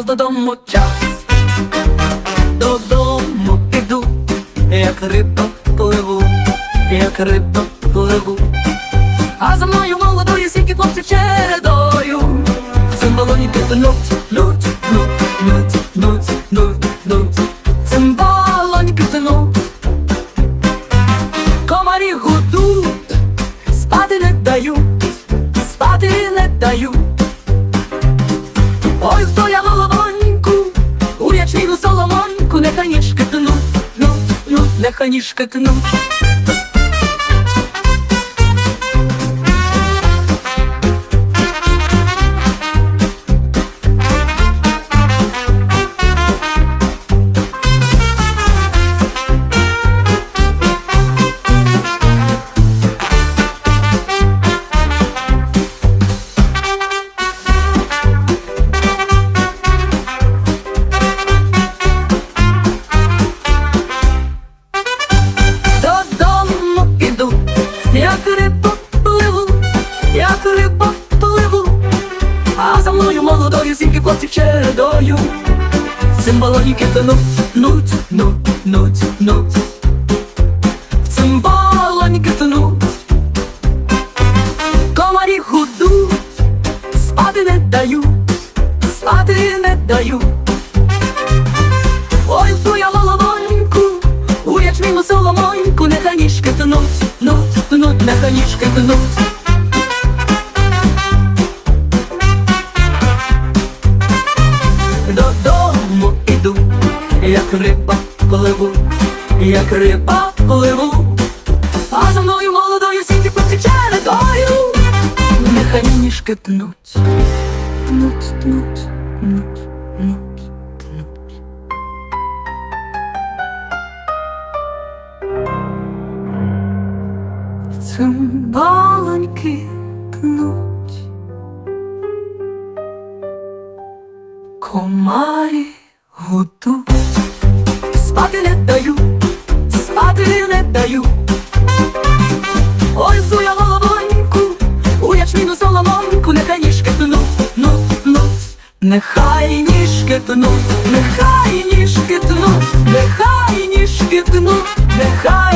час додому, час додому піду, як риба пливу, як риба пливу. А за мною молодою сіки хлопців чередою. Цимбалоні піднуть, нуть, нуть, нуть, нуть, нуть, нуть. Цимбалоні піднуть. Комарі гудуть, спати не дають, спати не дають. Ой, хто нехай ніжки тну, ну, ну, нехай ніжки тнуть. Молодою сімки хлопців чередою. Цимбалоніки тонуть, нуть, нуть, нуть, нуть. Цимбалоніки тонуть, комарі гудуть, спати не дають, спати не дають. Ой, ту я головоньку, у ячміну соломоньку, нехай ніжки тнуть, нуть, тнуть, нехай ніжки тнуть. Риба пливу, як риба пливу, а за мною молодою сіті чередою. Нехай ніжки тнуть, тнуть, тнуть, тнуть, тнуть. Цимбалоньки тнуть, комарі гудуть, спати не даю, спати не даю. Ой, зуя головоньку, у ячміну соломонку, нехай ніжки тнуть, нуть, нуть, нехай ніжки тнуть, нехай ніжки тнуть, нехай ніжки тнуть, нехай.